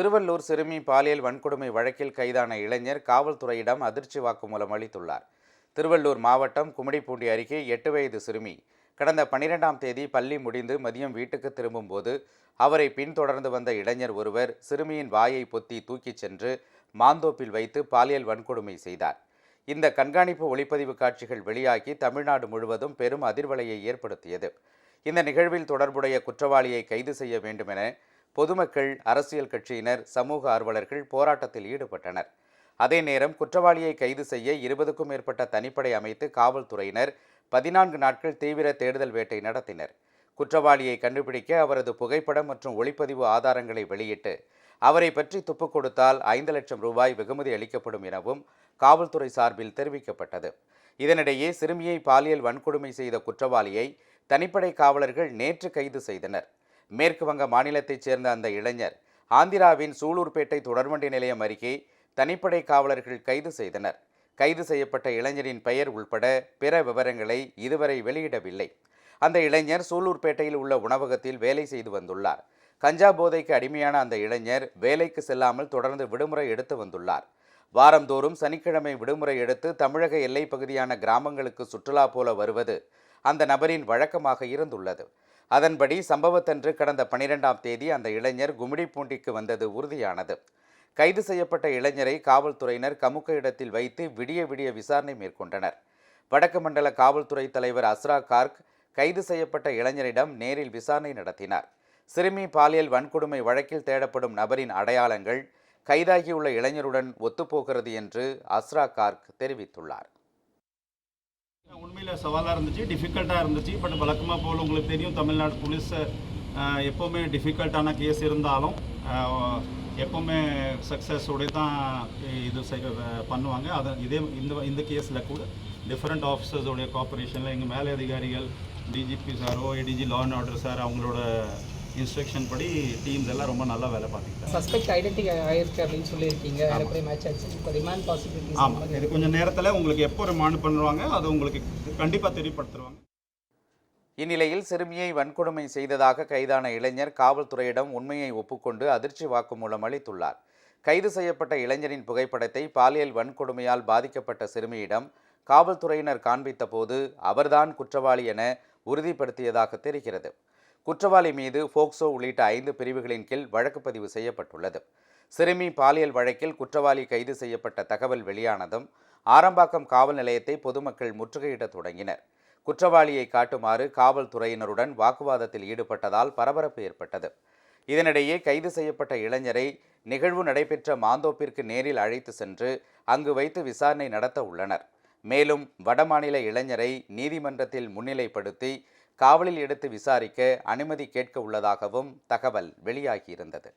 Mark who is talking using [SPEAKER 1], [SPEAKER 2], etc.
[SPEAKER 1] திருவள்ளூர் சிறுமி பாலியல் வன்கொடுமை வழக்கில் கைதான இளைஞர் காவல்துறையிடம் அதிர்ச்சி வாக்குமூலம் அளித்துள்ளார். திருவள்ளூர் மாவட்டம் கும்மிடிப்பூண்டி அருகே எட்டு வயது சிறுமி கடந்த பனிரெண்டாம் தேதி பள்ளி முடிந்து மதியம் வீட்டுக்கு திரும்பும்போது அவரை பின்தொடர்ந்து வந்த இளைஞர் ஒருவர் சிறுமியின் வாயை பொத்தி தூக்கிச் சென்று மாந்தோப்பில் வைத்து பாலியல் வன்கொடுமை செய்தார். இந்த கண்காணிப்பு ஒளிப்பதிவு காட்சிகள் வெளியாகி தமிழ்நாடு முழுவதும் பெரும் அதிர்வலையை ஏற்படுத்தியது. இந்த நிகழ்வில் தொடர்புடைய குற்றவாளியை கைது செய்ய வேண்டுமென பொதுமக்கள் அரசியல் கட்சியினர் சமூக ஆர்வலர்கள் போராட்டத்தில் ஈடுபட்டனர். அதே நேரம் குற்றவாளியை கைது செய்ய இருபதுக்கும் மேற்பட்ட தனிப்படை அமைத்து காவல்துறையினர் பதினான்கு நாட்கள் தீவிர தேடுதல் வேட்டை நடத்தினர். குற்றவாளியை கண்டுபிடிக்க அவரது புகைப்படம் மற்றும் ஒளிப்பதிவு ஆதாரங்களை வெளியிட்டு அவரை பற்றி துப்பு கொடுத்தால் ஐந்து லட்சம் ரூபாய் வெகுமதி அளிக்கப்படும் எனவும் காவல்துறை சார்பில் தெரிவிக்கப்பட்டது. இதனிடையே சிறுமியை பாலியல் வன்கொடுமை செய்த குற்றவாளியை தனிப்படை காவலர்கள் நேற்று கைது செய்தனர். மேற்கு வங்க மாநிலத்தைச் சேர்ந்த அந்த இளைஞர் ஆந்திராவின் சூலூர்பேட்டை தொடர்வண்டி நிலையம் அருகே தனிப்படை காவலர்கள் கைது செய்தனர். கைது செய்யப்பட்ட இளைஞரின் பெயர் உள்பட பிற விவரங்களை இதுவரை வெளியிடவில்லை. அந்த இளைஞர் சூலூர்பேட்டையில் உள்ள உணவகத்தில் வேலை செய்து வந்துள்ளார். கஞ்சா போதைக்கு அடிமையான அந்த இளைஞர் வேலைக்கு செல்லாமல் தொடர்ந்து விடுமுறை எடுத்து வந்துள்ளார். வாரந்தோறும் சனிக்கிழமை விடுமுறை எடுத்து தமிழக எல்லைப் பகுதியான கிராமங்களுக்கு சுற்றுலா போல வருவது அந்த நபரின் வழக்கமாக இருந்துள்ளது. அதன்படி சம்பவத்தன்று கடந்த பனிரெண்டாம் தேதி அந்த இளைஞர் கும்மிடிப்பூண்டிக்கு வந்தது உறுதியானது. கைது செய்யப்பட்ட இளைஞரை காவல்துறையினர் கமுக்க இடத்தில் வைத்து விடிய விடிய விசாரணை மேற்கொண்டனர். வடக்கு மண்டல காவல்துறை தலைவர் அஸ்ரா கார்க் கைது செய்யப்பட்ட இளைஞரிடம் நேரில் விசாரணை நடத்தினார். சிறுமி பாலியல் வன்கொடுமை வழக்கில் தேடப்படும் நபரின் அடையாளங்கள் கைதாகியுள்ள இளைஞருடன் ஒத்துப்போகிறது என்று அஸ்ரா கார்க் தெரிவித்துள்ளார்.
[SPEAKER 2] உண்மையில் சவாலாக இருந்துச்சு டிஃபிகல்ட்டாக இருந்துச்சு. பட் வழக்கமாக போல் உங்களுக்கு தெரியும் தமிழ்நாடு போலீஸ் எப்போவுமே டிஃபிகல்ட்டான கேஸ் இருந்தாலும் எப்போவுமே சக்ஸஸோட தான் இது செய்- பண்ணுவாங்க. அதை இதே இந்த இந்த கேஸில் கூட டிஃப்ரெண்ட் ஆஃபீஸர்ஸோடைய கோஆப்ரேஷனில் எங்கள் மேலே அதிகாரிகள் DGP sorrow ADG law and order sir அவங்களோட இன்ஸ்ட்ரக்ஷன் படி டீம்ஸ் எல்லாம் ரொம்ப நல்லா வேலை பார்த்துக்கிட்டாங்க.
[SPEAKER 3] சஸ்பெக்ட் ஐடென்டிஃபை ஆயிருக்கு அப்படின்னு சொல்லியிருக்கீங்க. ஏறக்குறைய மேட்ச் ஆச்சு. இப்போ ரிமாண்ட் பாசிபிலிட்டிஸ்
[SPEAKER 2] ஆமாம் இது கொஞ்சம் நேரத்தில் உங்களுக்கு எப்போ ரிமாண்ட் பண்ணுவாங்க அது உங்களுக்கு கண்டிப்பாக தெரியப்படுத்துருவாங்க
[SPEAKER 1] இந்நிலையில் சிறுமியை வன்கொடுமை செய்ததாக கைதான இளைஞர் காவல்துறையிடம் உண்மையை ஒப்புக்கொண்டு அதிர்ச்சி வாக்குமூலம் அளித்துள்ளார். கைது செய்யப்பட்ட இளைஞரின் புகைப்படத்தை பாலியல் வன்கொடுமையால் பாதிக்கப்பட்ட சிறுமியிடம் காவல்துறையினர் காண்பித்த போது அவர்தான் குற்றவாளி என உறுதிப்படுத்தியதாக தெரிகிறது. குற்றவாளி மீது போக்சோ உள்ளிட்ட ஐந்து பிரிவுகளின் கீழ் வழக்கு பதிவு செய்யப்பட்டுள்ளது. சிறுமி பாலியல் வழக்கில் குற்றவாளி கைது செய்யப்பட்ட தகவல் வெளியானதும் ஆரம்பாக்கம் காவல் நிலையத்தை பொதுமக்கள் முற்றுகையிடத் தொடங்கினர். குற்றவாளியை காட்டுமாறு காவல்துறையினருடன் வாக்குவாதத்தில் ஈடுபட்டதால் பரபரப்பு ஏற்பட்டது. இதனிடையே கைது செய்யப்பட்ட இளைஞரை நிகழ்வு நடைபெற்ற மாந்தோப்பிற்கு நேரில் அழைத்து சென்று அங்கு வைத்து விசாரணை நடத்த உள்ளனர். மேலும் வடமாநில இளைஞரை நீதிமன்றத்தில் முன்னிலைப்படுத்தி காவலில் எடுத்து விசாரிக்க அனுமதி கேட்க உள்ளதாகவும் தகவல் வெளியாகியிருந்தது.